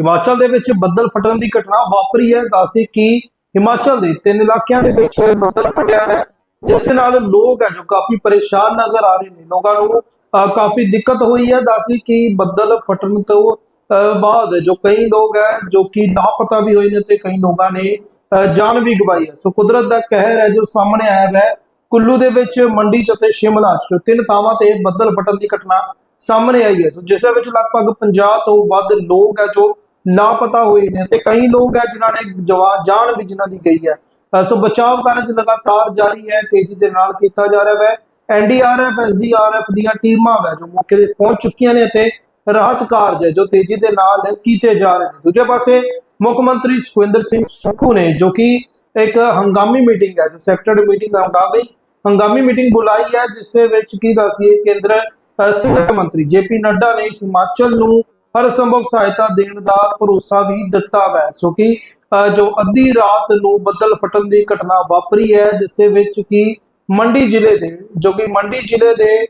ਹਿਮਾਚਲ ਦੇ ਵਿੱਚ ਬੱਦਲ ਫਟਣ ਦੀ ਘਟਨਾ ਵਾਪਰੀ ਹੈ। ਦੱਸੇ ਕਿ ਹਿਮਾਚਲ ਦੇ ਤਿੰਨ ਇਲਾਕਿਆਂ ਦੇ ਵਿੱਚ ਬੱਦਲ ਫਟਿਆ ਹੈ ਜਿਸ ਨਾਲ ਲੋਕ ਹੈ ਜੋ ਕਾਫੀ ਪਰੇਸ਼ਾਨ ਨਜ਼ਰ ਆ ਰਹੇ ਨੇ। ਲੋਕਾਂ ਨੂੰ ਕਾਫੀ ਦਿੱਕਤ ਹੋਈ ਹੈ। ਦੱਸੇ ਕਿ ਬੱਦਲ ਫਟਣ ਤੋਂ ਬਾਅਦ ਜੋ ਕਈ ਲੋਕ ਹੈ ਜੋ ਕਿ ਲਾਪਤਾ ਵੀ ਹੋਏ ਨੇ ਤੇ ਕਈ ਲੋਕਾਂ ਨੇ ਅਹ, ਜਾਨ ਵੀ ਗਵਾਈ ਹੈ। ਸੋ ਕੁਦਰਤ ਦਾ ਕਹਿਰ ਹੈ ਜੋ ਸਾਹਮਣੇ ਆਇਆ ਹੈ ਕੁੱਲੂ ਦੇ ਵਿੱਚ ਮੰਡੀ ਚ ਅਤੇ ਸ਼ਿਮਲਾ ਚ ਤਿੰਨ ਥਾਵਾਂ ਤੇ ਬੱਦਲ ਫਟਣ ਦੀ ਘਟਨਾ ਸਾਹਮਣੇ ਆਈ ਹੈ। ਸੋ ਜਿਸ ਦੇ ਵਿੱਚ ਲਗਭਗ 50 ਤੋਂ ਵੱਧ ਲੋਕ ਹੈ ਜੋ ਲਾਪਤਾ ਹੋਏ ਨੇ ਤੇ ਕਈ ਲੋਕ ਹੈ ਜਿਨ੍ਹਾਂ ਨੇ ਜਵਾ- ਜਾਨ ਵੀ ਜਿਨ੍ਹਾਂ ਦੀ ਗਈ ਹੈ ਸੋ ਬਚਾਅ ਕਾਰਜ ਲਗਾਤਾਰ ਜਾਰੀ ਹੈ ਤੇਜ਼ੀ ਦੇ ਨਾਲ ਕੀਤਾ ਜਾ ਰਿਹਾ ਹੈ। ਐਨਡੀਆਰਐਫ ਐਸਡੀਆਰਐਫ ਦੀਆਂ ਟੀਮਾਂ ਹੈ ਜੋ ਮੌਕੇ ਤੇ ਪਹੁੰਚ ਚੁੱਕੀਆਂ ਨੇ ਤੇ ਰਾਹਤ ਕਾਰਜ ਹੈ ਜੋ ਤੇਜ਼ੀ ਦੇ ਨਾਲ ਕੀਤੇ ਜਾ ਰਹੇ ਨੇ। ਦੂਜੇ ਪਾਸੇ ਮੁੱਖ ਮੰਤਰੀ ਸੁਖਵਿੰਦਰ ਸਿੰਘ ਸੁੱਖੂ ਨੇ ਜੋ ਕਿ ਇੱਕ ਹੰਗਾਮੀ ਮੀਟਿੰਗ ਹੈ ਜੋ ਸੈਕਟਰਡ ਮੀਟਿੰਗ ਦਾ ਗਈ ਹੰਗਾਮੀ ਮੀਟਿੰਗ ਬੁਲਾਈ ਹੈ ਜਿਸ ਦੇ ਵਿੱਚ ਕੀ ਦੱਸੀਏ ਕੇਂਦਰ ਅਹ, ਸਿਹਤ ਮੰਤਰੀ ਜੇਪੀ ਨੱਡਾ ਨੇ ਹਿਮਾਚਲ ਨੂੰ ਹਰ ਸੰਭਵ ਸਹਾਇਤਾ ਦੇਣ ਦਾ ਭਰੋਸਾ ਵੀ ਦਿੱਤਾ ਹੈ ਸੋ ਕਿ ਜੋ ਅੱਧੀ ਰਾਤ ਨੂੰ ਬੱਦਲ ਫਟਣ ਦੀ ਘਟਨਾ ਵਾਪਰੀ ਹੈ, ਜਿਸ ਦੇ ਵਿੱਚ ਕਿ ਮੰਡੀ ਜ਼ਿਲ੍ਹੇ ਦੇ, ਜੋ ਕਿ ਮੰਡੀ ਜ਼ਿਲ੍ਹੇ ਦੇ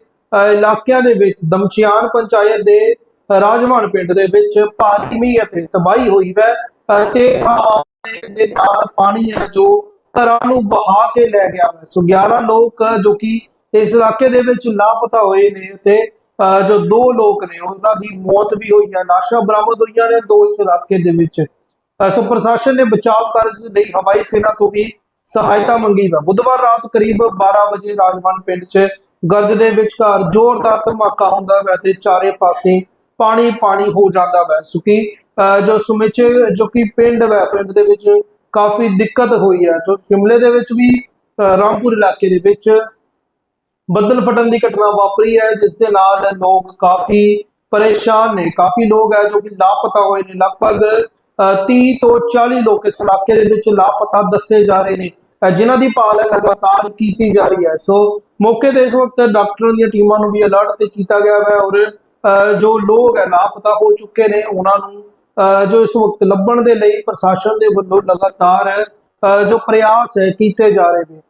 ਇਲਾਕਿਆਂ ਦੇ ਵਿੱਚ, ਦਮਚਿਆਨ ਪੰਚਾਇਤ ਦੇ ਰਾਜਵਾਨ ਪਿੰਡ ਦੇ ਵਿੱਚ ਭਾਰੀ ਮੀਂਹ ਅਤੇ ਤਬਾਹੀ ਹੋਈ ਹੈ ਤੇ ਦੇ ਨਾਲ ਪਾਣੀ ਹੈ ਜੋ ਘਰਾਂ ਨੂੰ ਵਹਾ ਕੇ ਲੈ ਗਿਆ ਹੈ ਸੋ 11 ਲੋਕ, ਜੋ ਕਿ ਇਸ ਇਲਾਕੇ ਦੇ ਵਿੱਚ ਲਾਪਤਾ ਹੋਏ ਨੇ ਤੇ ਜੋ ਦੋ ਲੋਕ ਨੇ ਉਹਨਾਂ ਦੀ ਮੌਤ ਵੀ ਹੋਈ ਹੈ ਲਾਸ਼ਾਂ ਬਰਾਮਦ ਹੋਈਆਂ ਨੇ ਦੋ ਇਸ ਇਲਾਕੇ ਦੇ ਵਿੱਚ। ਸੋ ਪ੍ਰਸ਼ਾਸਨ ਨੇ ਬਚਾਅ ਕਾਰਜ ਲਈ ਹਵਾਈ ਸੈਨਾ ਤੋਂ ਵੀ ਸਹਾਇਤਾ ਮੰਗੀ ਹੈ। ਬੁੱਧਵਾਰ ਰਾਤ ਕਰੀਬ 12 ਵਜੇ ਰਾਜਵਾਨ ਪਿੰਡ 'ਚ ਗਰਜ ਦੇ ਵਿਚਕਾਰ ਜ਼ੋਰਦਾਰ ਧਮਾਕਾ ਹੁੰਦਾ ਹੈ ਤੇ ਚਾਰੇ ਪਾਸੇ ਪਾਣੀ ਪਾਣੀ ਹੋ ਜਾਂਦਾ ਹੈ। ਸੁਕੀ ਜੋ ਸੁਮਿਚ ਜੋ ਕਿ ਪਿੰਡ ਹੈ ਪਿੰਡ ਦੇ ਵਿੱਚ ਕਾਫੀ ਦਿੱਕਤ ਹੋਈ ਹੈ। ਸੋ ਸ਼ਿਮਲੇ ਦੇ ਵਿੱਚ ਵੀ ਅਹ, ਰਾਮਪੁਰ ਇਲਾਕੇ ਦੇ ਵਿੱਚ ਬੱਦਲ ਫਟਣ ਦੀ ਘਟਨਾ ਵਾਪਰੀ ਹੈ ਜਿਸ ਦੇ ਨਾਲ ਲੋਕ ਕਾਫੀ ਪਰੇਸ਼ਾਨ ਨੇ। ਕਾਫੀ ਲੋਕ ਹੈ ਜੋ ਕਿ ਲਾਪਤਾ ਹੋਏ ਨੇ। ਲਗਭਗ 30 ਤੋਂ 40 ਲੋਕ ਇਸ ਇਲਾਕੇ ਦੇ ਵਿੱਚ ਲਾਪਤਾ ਦੱਸੇ ਜਾ ਰਹੇ ਨੇ। ਅਹ, ਜਿਨ੍ਹਾਂ ਦੀ ਭਾਲ ਲਗਾਤਾਰ ਕੀਤੀ ਜਾ ਰਹੀ ਹੈ। ਸੋ ਮੌਕੇ ਤੇ ਇਸ ਵਕਤ ਡਾਕਟਰਾਂ ਦੀਆਂ ਟੀਮਾਂ ਨੂੰ ਵੀ ਅਲਰਟ ਤੇ ਕੀਤਾ ਗਿਆ ਹੈ ਔਰ ਅਹ, ਜੋ ਲੋਕ ਹੈ ਲਾਪਤਾ ਹੋ ਚੁੱਕੇ ਨੇ। ਉਹਨਾਂ ਨੂੰ ਅਹ, ਜੋ ਇਸ ਵਕਤ ਲੱਭਣ ਦੇ ਲਈ ਪ੍ਰਸ਼ਾਸਨ ਦੇ ਵੱਲੋਂ ਲਗਾਤਾਰ ਅਹ, ਜੋ ਪ੍ਰਯਾਸ ਹੈ ਕੀਤੇ ਜਾ ਰਹੇ ਨੇ।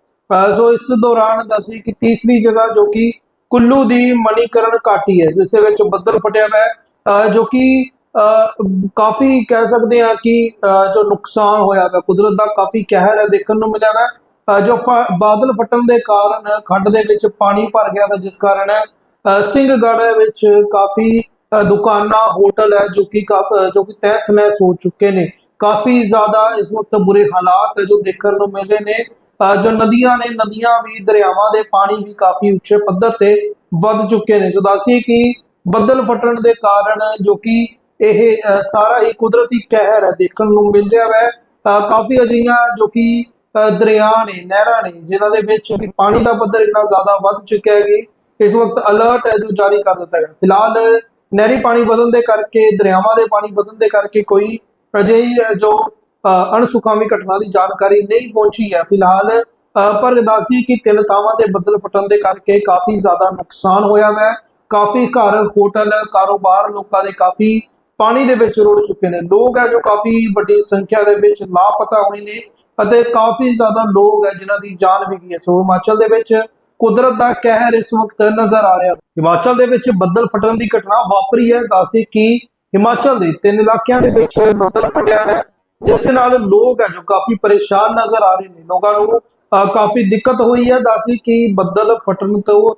ਸੋ ਇਸ ਦੌਰਾਨ ਦੱਸੀ ਕਿ ਤੀਸਰੀ ਜਗ੍ਹਾ ਜੋ ਕਿ ਕੁੱਲੂ ਦੀ ਮਣੀਕਰਨ ਘਾਟੀ ਹੈ ਜਿਸ ਦੇ ਵਿੱਚ ਬੱਦਲ ਫਟਿਆ ਹੋਇਆ ਹੈ ਜੋ ਕਿ ਕਾਫੀ ਕਹਿ ਸਕਦੇ ਹਾਂ ਕਿ ਜੋ ਨੁਕਸਾਨ ਹੋਇਆ ਹੈ ਕੁਦਰਤ ਦਾ ਕਾਫੀ ਕਹਿਰ ਹੈ ਦੇਖਣ ਨੂੰ ਮਿਲਿਆ ਹੈ। ਜੋ ਬਾਦਲ ਫਟਣ ਦੇ ਕਾਰਨ ਖੱਡ ਦੇ ਵਿੱਚ ਪਾਣੀ ਭਰ ਗਿਆ ਹੈ ਜਿਸ ਕਾਰਨ ਅਹ, ਸਿੰਘਗੜ੍ਹ ਵਿੱਚ ਕਾਫੀ ਦੁਕਾਨਾਂ ਹੋਟਲ ਹੈ ਜੋ ਕਿ ਕਾਫ- ਜੋ ਕਿ ਤਹਿਸ ਨਹਿਸ ਹੋ ਚੁੱਕੇ ਨੇ। ਕਾਫੀ ਜ਼ਿਆਦਾ ਇਸ ਵਕਤ ਬੁਰੇ ਹਾਲਾਤ ਹੈ ਜੋ ਦੇਖਣ ਨੂੰ ਮਿਲੇ ਨੇ। ਜੋ ਨਦੀਆਂ ਨੇ, ਨਦੀਆਂ ਵੀ, ਦਰਿਆਵਾਂ ਦੇ ਪਾਣੀ ਵੀ ਕਾਫੀ ਉੱਚੇ ਪੱਧਰ ਤੇ ਵੱਧ ਚੁੱਕੇ ਨੇ। ਸੋ ਦੱਸੀਏ ਕਿ ਬੱਦਲ ਫਟਣ ਦੇ ਕਾਰਨ ਜੋ ਕਿ ਇਹ ਸਾਰਾ ਹੀ ਕੁਦਰਤੀ ਕਹਿਰ ਹੈ ਦੇਖਣ ਨੂੰ ਮਿਲ ਰਿਹਾ ਹੈ ਕਾਫੀ ਅਜਿਹੀਆਂ ਜੋ ਕਿ ਦਰਿਆ ਨੇ, ਨਹਿਰਾਂ ਨੇ, ਜਿਨ੍ਹਾਂ ਦੇ ਵਿੱਚ ਪਾਣੀ ਦਾ ਪੱਧਰ ਇੰਨਾ ਜ਼ਿਆਦਾ ਵੱਧ ਚੁੱਕਿਆ ਹੈ ਕਿ ਇਸ ਵਕਤ ਅਲਰਟ ਹੈ ਜੋ ਜਾਰੀ ਕਰ ਦਿੱਤਾ ਗਿਆ। ਫਿਲਹਾਲ ਨਹਿਰੀ ਪਾਣੀ ਵਧਣ ਦੇ ਕਰਕੇ, ਦਰਿਆਵਾਂ ਦੇ ਪਾਣੀ ਵਧਣ ਦੇ ਕਰਕੇ ਕੋਈ ਅਜਿਹੀ ਜੋ ਅਹ, ਅਣਸੁਖਾਵੀ ਘਟਨਾ ਦੀ ਜਾਣਕਾਰੀ ਨਹੀਂ ਪਹੁੰਚੀ ਹੈ ਫਿਲਹਾਲ ਅਹ, ਪਰ ਦੱਸਦੀ ਕਿ ਤਿੰਨ ਥਾਵਾਂ ਤੇ ਬੱਦਲ ਫਟਣ ਦੇ ਕਰਕੇ ਕਾਫੀ ਜ਼ਿਆਦਾ ਨੁਕਸਾਨ ਹੋਇਆ ਹੈ। ਕਾਫੀ ਘਰ ਹੋਟਲ ਕਾਰੋਬਾਰ ਲੋਕਾਂ ਦੇ ਕਾਫੀ ਪਾਣੀ ਦੇ ਵਿੱਚ ਰੁੜ ਚੁੱਕੇ ਨੇ। ਲੋਕ ਹੈ ਜੋ ਕਾਫੀ ਵੱਡੀ ਸੰਖਿਆ ਦੇ ਵਿੱਚ ਲਾਪਤਾ ਹੋਏ ਨੇ ਅਤੇ ਕਾਫੀ ਜ਼ਿਆਦਾ ਲੋਕ ਹੈ ਜਿਨ੍ਹਾਂ ਦੀ ਜਾਨ ਵੀ ਗਈ ਹੈ। ਸੋ ਹਿਮਾਚਲ ਦੇ ਵਿੱਚ ਕੁਦਰਤ ਦਾ ਕਹਿਰ ਇਸ ਵਕਤ ਨਜ਼ਰ ਆ ਰਿਹਾ ਹਿਮਾਚਲ ਦੇ ਵਿੱਚ ਬੱਦਲ ਫਟਣ ਦੀ ਘਟਨਾ ਵਾਪਰੀ ਹੈ। ਦੱਸੇ ਕਿ ਹਿਮਾਚਲ ਦੇ ਤਿੰਨ ਇਲਾਕਿਆਂ ਦੇ ਵਿੱਚ ਬੱਦਲ ਫਟਿਆ ਹੈ ਜਿਸ ਨਾਲ ਲੋਕ ਹੈ ਜੋ ਕਾਫੀ ਪਰੇਸ਼ਾਨ ਨਜ਼ਰ ਆ ਰਹੇ ਨੇ। ਲੋਕਾਂ ਨੂੰ ਕਾਫੀ ਦਿੱਕਤ ਹੋਈ ਹੈ। ਦੱਸੀ ਕਿ ਬੱਦਲ ਫਟਣ ਤੋਂ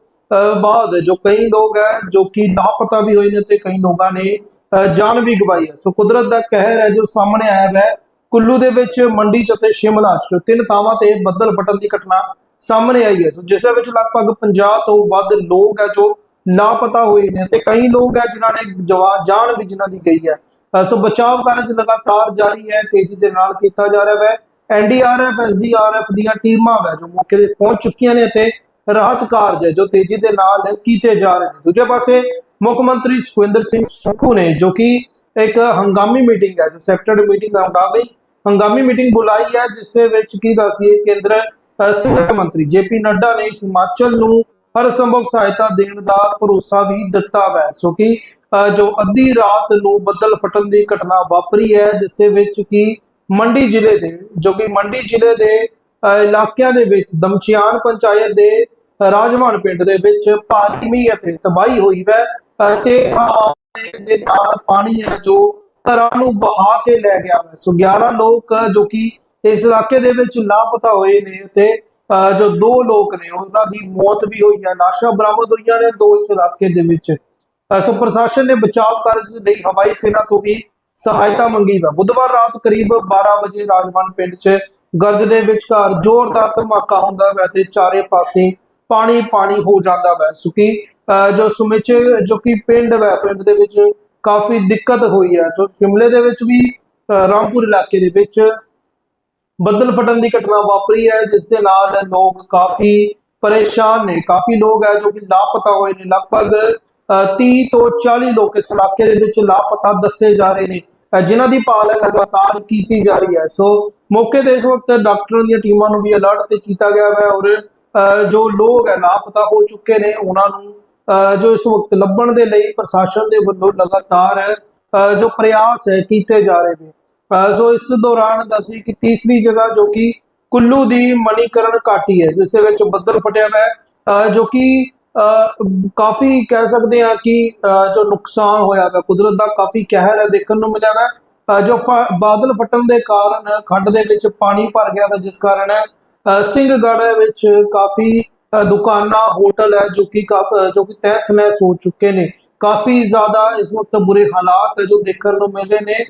ਬਾਅਦ ਜੋ ਕਈ ਲੋਕ ਹੈ ਜੋ ਕਿ ਲਾਪਤਾ ਵੀ ਹੋਏ ਨੇ ਤੇ ਕਈ ਲੋਕਾਂ ਨੇ ਅਹ, ਜਾਨ ਵੀ ਗਵਾਈ ਹੈ। ਸੋ ਕੁਦਰਤ ਦਾ ਕਹਿਰ ਹੈ ਜੋ ਸਾਹਮਣੇ ਆਇਆ ਹੈ ਕੁੱਲੂ ਦੇ ਵਿੱਚ ਮੰਡੀ ਚ ਅਤੇ ਸ਼ਿਮਲਾ ਚ ਤਿੰਨ ਥਾਵਾਂ ਤੇ ਬੱਦਲ ਫਟਣ ਦੀ ਘਟਨਾ ਸਾਹਮਣੇ ਆਈ ਹੈ। ਸੋ ਜਿਸ ਦੇ ਵਿੱਚ ਲਗਭਗ 50 ਤੋਂ ਵੱਧ ਲੋਕ ਹੈ ਜੋ ਲਾਪਤਾ ਹੋਏ ਨੇ ਤੇ ਕਈ ਲੋਕ ਹੈ ਜਿਨ੍ਹਾਂ ਨੇ ਜਵਾ- ਜਾਨ ਵੀ ਜਿਨ੍ਹਾਂ ਦੀ ਗਈ ਹੈ ਸੋ ਬਚਾਅ ਕਾਰਜ ਲਗਾਤਾਰ ਜਾਰੀ ਹੈ ਤੇਜ਼ੀ ਦੇ ਨਾਲ ਕੀਤਾ ਜਾ ਰਿਹਾ ਹੈ ਐਨਡੀਆਰਐਫ ਐਸਡੀਆਰਐਫ ਦੀਆਂ ਟੀਮਾਂ ਹੈ ਜੋ ਮੌਕੇ ਤੇ ਪਹੁੰਚ ਚੁੱਕੀਆਂ ਨੇ ਤੇ ਰਾਹਤ ਕਾਰਜ ਹੈ ਜੋ ਤੇਜ਼ੀ ਦੇ ਨਾਲ ਕੀਤੇ ਜਾ ਰਹੇ ਨੇ। ਦੂਜੇ ਪਾਸੇ ਮੁੱਖ ਮੰਤਰੀ ਸੁਖਵਿੰਦਰ ਸਿੰਘ ਸੁੱਖੂ ਨੇ ਜੋ ਕਿ ਇੱਕ ਹੰਗਾਮੀ ਮੀਟਿੰਗ ਹੈ ਜੋ ਸੈਕਟਰਡ ਮੀਟਿੰਗ ਦਾ ਗਈ ਹੰਗਾਮੀ ਮੀਟਿੰਗ ਬੁਲਾਈ ਹੈ ਜਿਸ ਦੇ ਵਿੱਚ ਕੀ ਦੱਸੀਏ ਕੇਂਦਰ ਅਹ, ਸਿਹਤ ਮੰਤਰੀ ਜੇਪੀ ਨੱਡਾ ਨੇ ਹਿਮਾਚਲ ਨੂੰ ਹਰ ਸੰਭਵ ਸਹਾਇਤਾ ਦੇਣ ਦਾ ਭਰੋਸਾ ਵੀ ਦਿੱਤਾ ਹੈ ਸੋ ਕਿ ਜੋ ਅੱਧੀ ਰਾਤ ਨੂੰ ਬੱਦਲ ਫਟਣ ਦੀ ਘਟਨਾ ਵਾਪਰੀ ਹੈ, ਜਿਸ ਦੇ ਵਿੱਚ ਕਿ ਮੰਡੀ ਜ਼ਿਲ੍ਹੇ ਦੇ, ਜੋ ਕਿ ਮੰਡੀ ਜ਼ਿਲ੍ਹੇ ਦੇ ਇਲਾਕਿਆਂ ਦੇ ਵਿੱਚ, ਦਮਚਿਆਨ ਪੰਚਾਇਤ ਦੇ ਰਾਜਵਾਨ ਪਿੰਡ ਦੇ ਵਿੱਚ ਭਾਰੀ ਮੀਂਹ ਅਤੇ ਤਬਾਹੀ ਹੋਈ ਹੈ ਤੇ ਦੇ ਨਾਲ ਪਾਣੀ ਹੈ ਜੋ ਘਰਾਂ ਨੂੰ ਵਹਾ ਕੇ ਲੈ ਗਿਆ ਹੈ ਸੋ 11 ਲੋਕ ਜੋ ਕਿ ਇਸ ਇਲਾਕੇ ਦੇ ਵਿੱਚ ਲਾਪਤਾ ਹੋਏ ਨੇ ਤੇ ਜੋ ਦੋ ਲੋਕ ਨੇ ਉਹਨਾਂ ਦੀ ਮੌਤ ਵੀ ਹੋਈ ਹੈ ਲਾਸ਼ਾਂ ਬਰਾਮਦ ਹੋਈਆਂ ਨੇ ਦੋ ਇਸ ਇਲਾਕੇ ਦੇ ਵਿੱਚ। ਸੋ ਪ੍ਰਸ਼ਾਸਨ ਨੇ ਬਚਾਅ ਕਾਰਜ ਲਈ ਹਵਾਈ ਸੈਨਾ ਤੋਂ ਵੀ ਸਹਾਇਤਾ ਮੰਗੀ ਹੈ। ਬੁੱਧਵਾਰ ਰਾਤ ਕਰੀਬ 12 ਵਜੇ ਰਾਜਵਾਨ ਪਿੰਡ 'ਚ ਗਰਜ ਦੇ ਵਿਚਕਾਰ ਜ਼ੋਰਦਾਰ ਧਮਾਕਾ ਹੁੰਦਾ ਹੈ ਤੇ ਚਾਰੇ ਪਾਸੇ ਪਾਣੀ ਪਾਣੀ ਹੋ ਜਾਂਦਾ ਹੈ। ਸੁਕੀ ਜੋ ਸੁਮਿਚ ਜੋ ਕਿ ਪਿੰਡ ਹੈ ਪਿੰਡ ਦੇ ਵਿੱਚ ਕਾਫੀ ਦਿੱਕਤ ਹੋਈ ਹੈ। ਸੋ ਸ਼ਿਮਲੇ ਦੇ ਵਿੱਚ ਵੀ ਅਹ, ਰਾਮਪੁਰ ਇਲਾਕੇ ਦੇ ਵਿੱਚ ਬੱਦਲ ਫਟਣ ਦੀ ਘਟਨਾ ਵਾਪਰੀ ਹੈ ਜਿਸ ਦੇ ਨਾਲ ਲੋਕ ਕਾਫੀ ਪਰੇਸ਼ਾਨ ਨੇ। ਕਾਫੀ ਲੋਕ ਹੈ ਜੋ ਕਿ ਲਾਪਤਾ ਹੋਏ ਨੇ। ਲਗਭਗ 30 ਤੋਂ 40 ਲੋਕ ਇਸ ਇਲਾਕੇ ਦੇ ਵਿੱਚ ਲਾਪਤਾ ਦੱਸੇ ਜਾ ਰਹੇ ਨੇ। ਜਿਨ੍ਹਾਂ ਦੀ ਭਾਲ ਲਗਾਤਾਰ ਕੀਤੀ ਜਾ ਰਹੀ ਹੈ। ਸੋ ਮੌਕੇ ਤੇ ਇਸ ਵਕਤ ਡਾਕਟਰਾਂ ਦੀਆਂ ਟੀਮਾਂ ਨੂੰ ਵੀ ਅਲਰਟ ਤੇ ਕੀਤਾ ਗਿਆ ਹੈ ਔਰ ਅਹ, ਜੋ ਲੋਕ ਹੈ ਲਾਪਤਾ ਹੋ ਚੁੱਕੇ ਨੇ। ਉਹਨਾਂ ਨੂੰ ਅਹ, ਜੋ ਇਸ ਵਕਤ ਲੱਭਣ ਦੇ ਲਈ ਪ੍ਰਸ਼ਾਸਨ ਦੇ ਵੱਲੋਂ ਲਗਾਤਾਰ ਅਹ, ਜੋ ਪ੍ਰਯਾਸ ਹੈ ਕੀਤੇ ਜਾ ਰਹੇ ਨੇ। ਸੋ ਇਸ ਦੌਰਾਨ ਦੱਸੀ ਕਿ ਤੀਸਰੀ ਜਗ੍ਹਾ ਜੋ ਕਿ ਕੁੱਲੂ ਦੀ ਮਣੀਕਰਨ ਘਾਟੀ ਹੈ ਜਿਸ ਦੇ ਵਿੱਚ ਬੱਦਲ ਫਟਿਆ ਹੋਇਆ ਹੈ ਜੋ ਕਿ ਕਾਫੀ ਕਹਿ ਸਕਦੇ ਆ ਕਿ ਜੋ ਨੁਕਸਾਨ ਹੋਇਆ ਹੈ ਕੁਦਰਤ ਦਾ ਕਾਫੀ ਕਹਿਰ ਹੈ ਦੇਖਣ ਨੂੰ ਮਿਲਿਆ ਹੈ। ਜੋ ਫ- ਬਾਦਲ ਫਟਣ ਦੇ ਕਾਰਨ ਖੱਡ ਦੇ ਵਿੱਚ ਪਾਣੀ ਭਰ ਗਿਆ ਹੈ ਜਿਸ ਕਾਰਨ ਅਹ, ਸਿੰਘਗੜ੍ਹ ਵਿੱਚ ਕਾਫੀ ਦੁਕਾਨਾਂ ਹੋਟਲ ਹੈ ਜੋ ਕਿ ਕਾਫ- ਜੋ ਕਿ ਤਹਿਸ ਨਹਿਸ ਹੋ ਚੁੱਕੇ ਨੇ। ਕਾਫੀ ਜ਼ਿਆਦਾ ਇਸ ਵਕਤ ਬੁਰੇ ਹਾਲਾਤ ਹੈ ਜੋ ਦੇਖਣ ਨੂੰ ਮਿਲੇ ਨੇ।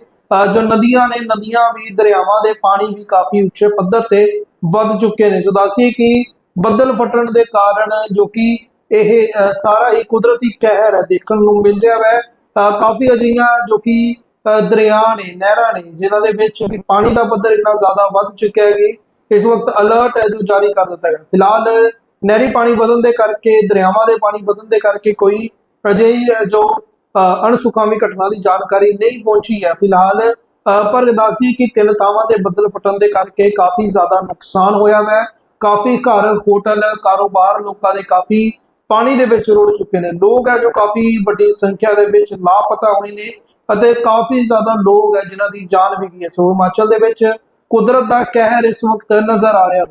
ਜੋ ਨਦੀਆਂ ਨੇ, ਨਦੀਆਂ ਵੀ, ਦਰਿਆਵਾਂ ਦੇ ਪਾਣੀ ਵੀ ਕਾਫੀ ਉੱਚੇ ਪੱਧਰ ਤੇ ਵੱਧ ਚੁੱਕੇ ਨੇ। ਸੋ ਦੱਸੀਏ ਕਿ ਬੱਦਲ ਫਟਣ ਦੇ ਕਾਰਨ ਜੋ ਕਿ ਇਹ ਸਾਰਾ ਹੀ ਕੁਦਰਤੀ ਕਹਿਰ ਹੈ, ਦੇਖਣ ਨੂੰ ਮਿਲ ਰਿਹਾ ਹੈ ਕਾਫੀ ਅਜਿਹੀਆਂ ਜੋ ਕਿ ਦਰਿਆ ਨੇ, ਨਹਿਰਾਂ ਨੇ, ਜਿਨ੍ਹਾਂ ਦੇ ਵਿੱਚ ਪਾਣੀ ਦਾ ਪੱਧਰ ਇੰਨਾ ਜ਼ਿਆਦਾ ਵੱਧ ਚੁੱਕਿਆ ਹੈ ਕਿ ਇਸ ਵਕਤ ਅਲਰਟ ਹੈ ਜੋ ਜਾਰੀ ਕਰ ਦਿੱਤਾ ਗਿਆ। ਫਿਲਹਾਲ ਨਹਿਰੀ ਪਾਣੀ ਵਧਣ ਦੇ ਕਰਕੇ, ਦਰਿਆਵਾਂ ਦੇ ਪਾਣੀ ਵਧਣ ਦੇ ਕਰਕੇ ਕੋਈ ਅਜਿਹੀ ਜੋ ਅਹ, ਅਣਸੁਖਾਵੀ ਘਟਨਾ ਦੀ ਜਾਣਕਾਰੀ ਨਹੀਂ ਪਹੁੰਚੀ ਹੈ ਫਿਲਹਾਲ ਪਰ ਦੱਸਦੀ ਕਿ ਤਿੰਨ ਥਾਵਾਂ ਤੇ ਬੱਦਲ ਫਟਣ ਦੇ ਕਰਕੇ ਕਾਫੀ ਜ਼ਿਆਦਾ ਨੁਕਸਾਨ ਹੋਇਆ ਹੈ ਕਾਫੀ ਘਰ ਹੋਟਲ ਕਾਰੋਬਾਰ ਲੋਕਾਂ ਦੇ ਕਾਫੀ ਪਾਣੀ ਦੇ ਵਿੱਚ ਰੁੜ ਚੁੱਕੇ ਨੇ। ਲੋਕ ਹੈ ਜੋ ਕਾਫੀ ਵੱਡੀ ਸੰਖਿਆ ਦੇ ਵਿੱਚ ਲਾਪਤਾ ਹੋਏ ਨੇ ਅਤੇ ਕਾਫੀ ਜ਼ਿਆਦਾ ਲੋਕ ਹੈ ਜਿਨ੍ਹਾਂ ਦੀ ਜਾਨ ਵੀ ਗਈ ਹੈ। ਸੋ ਹਿਮਾਚਲ ਦੇ ਵਿੱਚ ਕੁਦਰਤ ਦਾ ਕਹਿਰ ਇਸ ਵਕਤ ਨਜ਼ਰ ਆ ਰਿਹਾ।